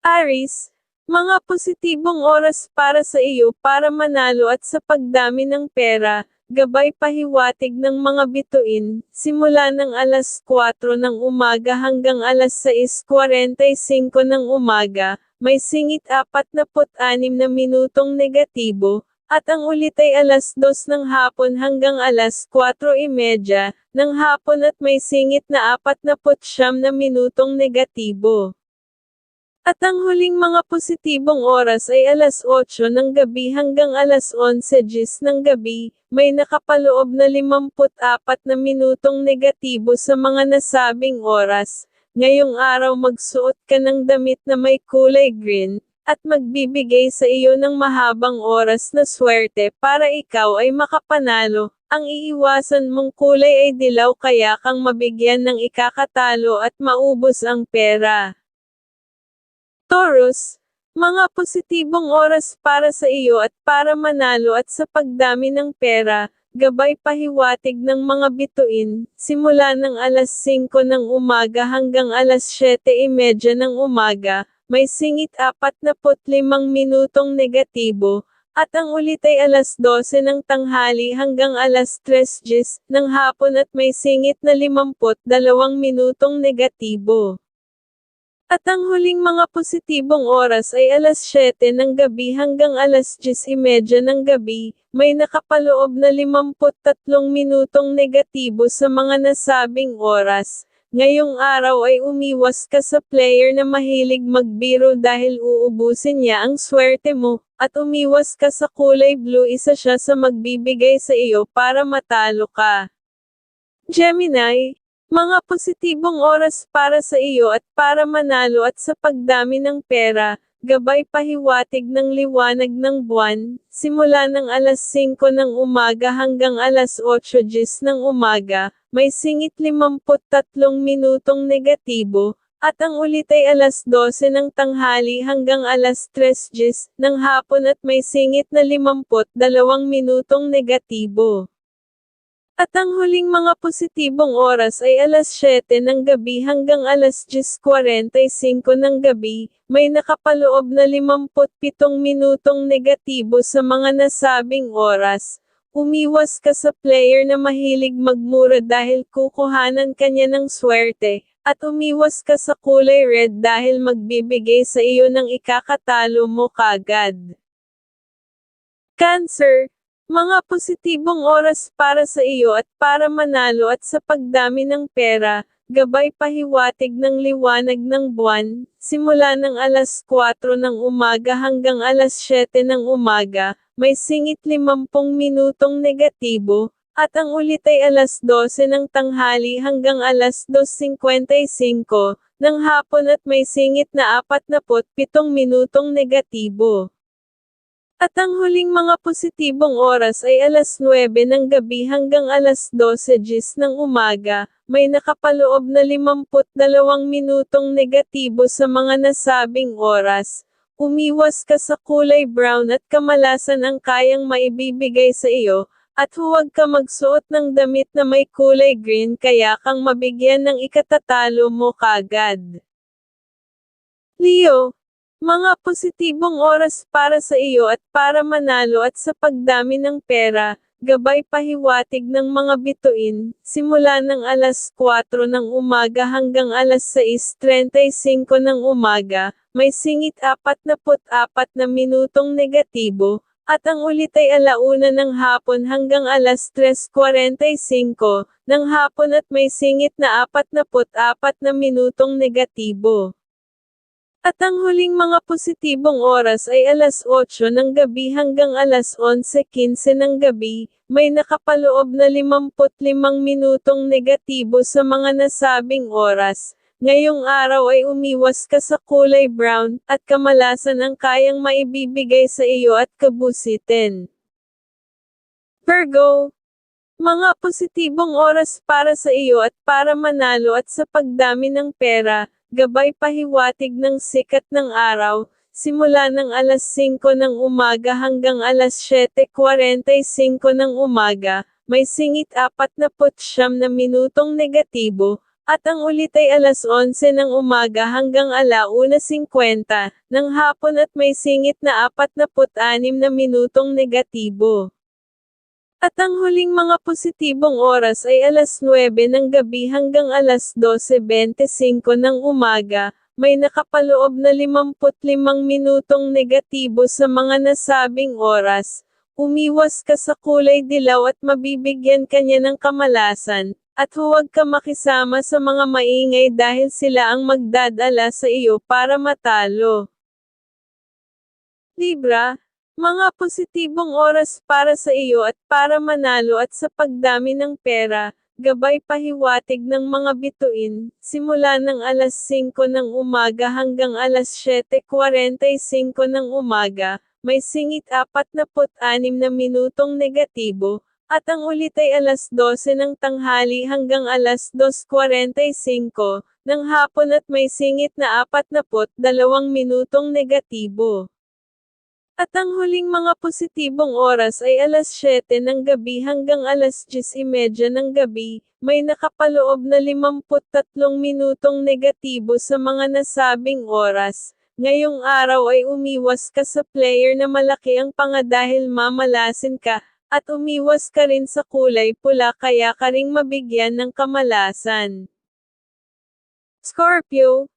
Aris, mga positibong oras para sa iyo para manalo at sa pagdami ng pera, gabay pahiwatig ng mga bituin, simula ng alas 4 ng umaga hanggang alas 6.45 ng umaga, may singit 46 na minutong negatibo, at ang ulit ay alas 2 ng hapon hanggang alas 4.30 ng hapon at may singit na 49 na minutong negatibo. At ang huling mga positibong oras ay alas 8 ng gabi hanggang alas 11 gis ng gabi, may nakapaloob na 54 na minutong negatibo sa mga nasabing oras. Ngayong araw magsuot ka ng damit na may kulay green, at magbibigay sa iyo ng mahabang oras na swerte para ikaw ay makapanalo. Ang iiwasan mong kulay ay dilaw kaya kang mabigyan ng ikakatalo at maubos ang pera. Taurus, mga positibong oras para sa iyo at para manalo at sa pagdami ng pera, gabay pahiwatig ng mga bituin, simula ng alas 5 ng umaga hanggang alas 7.30 ng umaga, may singit 45 minutong negatibo, at ang ulit ay alas 12 ng tanghali hanggang alas 3 gis ng hapon at may singit na 52 minutong negatibo. At ang huling mga positibong oras ay alas 7 ng gabi hanggang alas 10.30 ng gabi, may nakapaloob na 53 minutong negatibo sa mga nasabing oras. Ngayong araw ay umiwas ka sa player na mahilig magbiro dahil uubusin niya ang swerte mo, at umiwas ka sa kulay blue isa siya sa magbibigay sa iyo para matalo ka. Gemini, mga positibong oras para sa iyo at para manalo at sa pagdami ng pera, gabay pahiwatig ng liwanag ng buwan, simula ng alas 5 ng umaga hanggang alas 8 gis ng umaga, may singit 53 minutong negatibo, at ang ulit ay alas 12 ng tanghali hanggang alas 3 gis ng hapon at may singit na 52 minutong negatibo. At ang huling mga positibong oras ay alas 7 ng gabi hanggang alas 10.45 ng gabi, may nakapaloob na 57 minutong negatibo sa mga nasabing oras. Umiwas ka sa player na mahilig magmura dahil kukuhanan kanya ng swerte, at umiwas ka sa kulay red dahil magbibigay sa iyo ng ikakatalo mo kagad. Cancer, mga positibong oras para sa iyo at para manalo at sa pagdami ng pera, gabay pahiwatig ng liwanag ng buwan, simula ng alas 4 ng umaga hanggang alas 7 ng umaga, may singit 50 minutong negatibo, at ang ulit ay alas 12 ng tanghali hanggang alas 2.55 ng hapon at may singit na 47 minutong negatibo. At ang huling mga positibong oras ay alas 9 ng gabi hanggang alas 12 gis ng umaga, may nakapaloob na 52 minutong negatibo sa mga nasabing oras. Umiwas ka sa kulay brown at kamalasan ang kayang maibibigay sa iyo, at huwag ka magsuot ng damit na may kulay green kaya kang mabigyan ng ikatatalo mo kagad. Leo, mga positibong oras para sa iyo at para manalo at sa pagdami ng pera, gabay pahiwatig ng mga bituin, simula ng alas 4 ng umaga hanggang alas 6.35 ng umaga, may singit 44 na minutong negatibo, at ang ulit ay alauna ng hapon hanggang alas 3.45 ng hapon at may singit na 44 na minutong negatibo. At ang huling mga positibong oras ay alas 8 ng gabi hanggang alas 11.15 ng gabi, may nakapaloob na 55 minutong negatibo sa mga nasabing oras. Ngayong araw ay umiwas ka sa kulay brown, at kamalasan ang kayang maibibigay sa iyo at kabusitin. Virgo, mga positibong oras para sa iyo at para manalo at sa pagdami ng pera, gabay pahiwatig ng sikat ng araw, simula ng alas 5 ng umaga hanggang alas 7.45 ng umaga, may singit 49 na minutong negatibo, At ang ulit ay alas 11 ng umaga hanggang alauna 50 ng hapon at may singit na 46 na minutong negatibo. At ang huling mga positibong oras ay alas 9 ng gabi hanggang alas 12.25 ng umaga, may nakapaloob na 55 minutong negatibo sa mga nasabing oras. Umiwas ka sa kulay dilaw at mabibigyan ka niya ng kamalasan, at huwag ka makisama sa mga maingay dahil sila ang magdadala sa iyo para matalo. Libra, mga positibong oras para sa iyo at para manalo at sa pagdami ng pera, gabay pahiwatig ng mga bituin, simula ng alas 5 ng umaga hanggang alas 7.45 ng umaga, may singit 46 na minutong negatibo, at ang ulit ay alas 12 ng tanghali hanggang alas 2.45 ng hapon at may singit na 42 minutong negatibo. At ang huling mga positibong oras ay alas 7 ng gabi hanggang alas 10.30 ng gabi, may nakapaloob na 53 minutong negatibo sa mga nasabing oras. Ngayong araw ay umiwas ka sa player na malaki ang panga dahil mamalasin ka, at umiwas ka rin sa kulay pula kaya ka mabigyan ng kamalasan. Scorpio,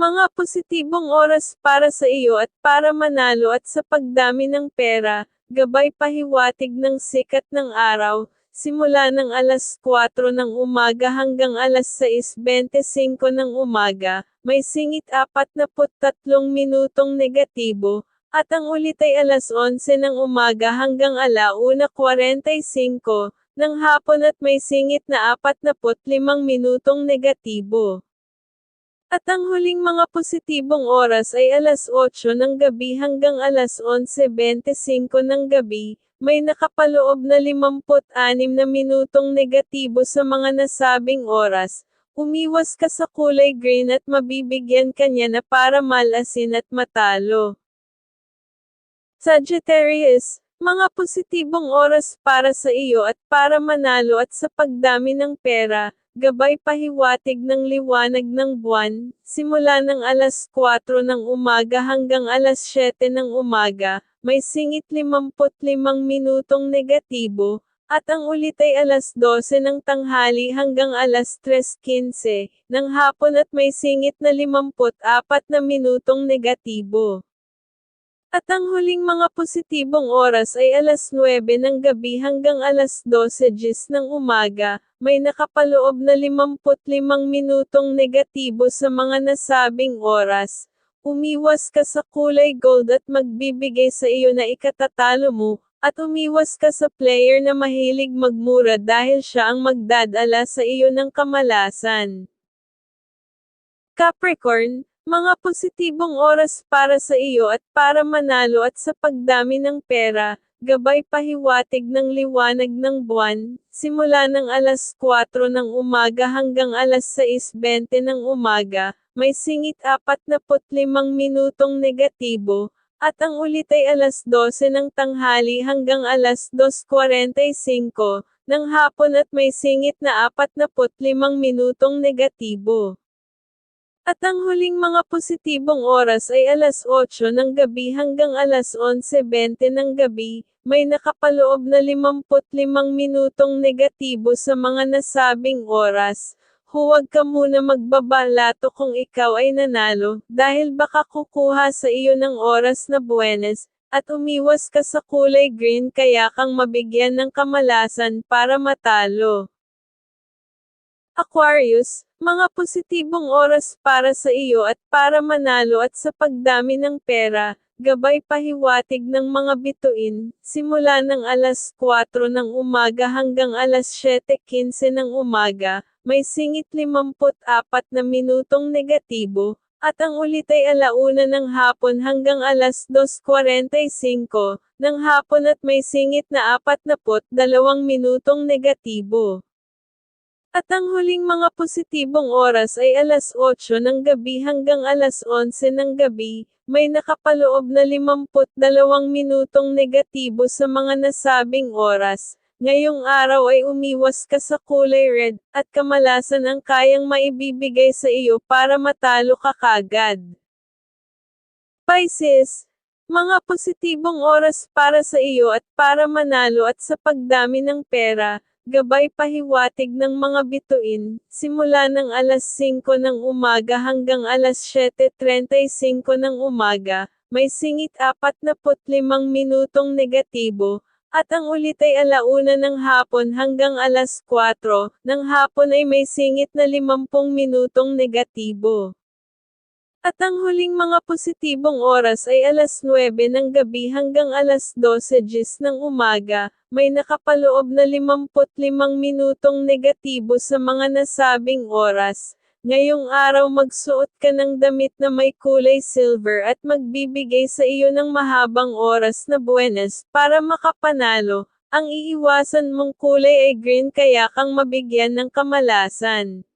mga positibong oras para sa iyo at para manalo at sa pagdami ng pera, gabay pahiwatig ng sikat ng araw, simula ng alas 4 ng umaga hanggang alas 6.25 ng umaga, may singit 43 minutong negatibo, at ang ulit ay alas 11 ng umaga hanggang alauna 45 ng hapon at may singit na 45 minutong negatibo. At ang huling mga positibong oras ay alas 8 ng gabi hanggang alas 11.25 ng gabi, may nakapaloob na 56 na minutong negatibo sa mga nasabing oras. Umiwas ka sa kulay green at mabibigyan ka niya na para malasin at matalo. Sagittarius, mga positibong oras para sa iyo at para manalo at sa pagdami ng pera, gabay pahiwatig ng liwanag ng buwan, simula ng alas 4 ng umaga hanggang alas 7 ng umaga, may singit 55 minutong negatibo, at ang ulit ay alas 12 ng tanghali hanggang alas 3.15 ng hapon at may singit na 54 na minutong negatibo. At ang huling mga positibong oras ay alas 9 ng gabi hanggang alas 12 ng umaga, may nakapaloob na 55 minutong negatibo sa mga nasabing oras. Umiwas ka sa kulay gold at magbibigay sa iyo na ikatatalo mo, at umiwas ka sa player na mahilig magmura dahil siya ang magdadala sa iyo ng kamalasan. Capricorn, mga positibong oras para sa iyo at para manalo at sa pagdami ng pera, gabay pahiwatig ng liwanag ng buwan, simula ng alas 4 ng umaga hanggang alas 6.20 ng umaga, may singit 45 minutong negatibo, at ang ulit ay alas 12 ng tanghali hanggang alas 2.45 ng hapon at may singit na 45 minutong negatibo. At ang huling mga positibong oras ay alas 8 ng gabi hanggang alas 11.20 ng gabi, may nakapaloob na 55 minutong negatibo sa mga nasabing oras. Huwag ka muna magbabalato kung ikaw ay nanalo, dahil baka kukuha sa iyo ng oras na buenas, at umiwas ka sa kulay green kaya kang mabigyan ng kamalasan para matalo. Aquarius, mga positibong oras para sa iyo at para manalo at sa pagdami ng pera, gabay pahiwatig ng mga bituin, simula ng alas 4 ng umaga hanggang alas 7.15 ng umaga, may singit 54 na minutong negatibo, at ang ulit ay alauna ng hapon hanggang alas 2.45 ng hapon at may singit na 42 minutong negatibo. At ang huling mga positibong oras ay alas 8 ng gabi hanggang alas 11 ng gabi, may nakapaloob na 52 minutong negatibo sa mga nasabing oras. Ngayong araw ay umiwas ka sa kulay red, at kamalasan ang kayang maibibigay sa iyo para matalo ka kagad. Pisces, mga positibong oras para sa iyo at para manalo at sa pagdami ng pera, gabay pahiwatig ng mga bituin, simula ng alas 5 ng umaga hanggang alas 7.35 ng umaga, may singit 45 minutong negatibo, at ang ulit ay alauna ng hapon hanggang alas 4, ng hapon ay may singit na 50 minutong negatibo. At ang huling mga positibong oras ay alas 9 ng gabi hanggang alas 12 gis ng umaga, may nakapaloob na 55 minutong negatibo sa mga nasabing oras. Ngayong araw magsuot ka ng damit na may kulay silver at magbibigay sa iyo ng mahabang oras na buenas para makapanalo. Ang iiwasan mong kulay ay green kaya kang mabigyan ng kamalasan.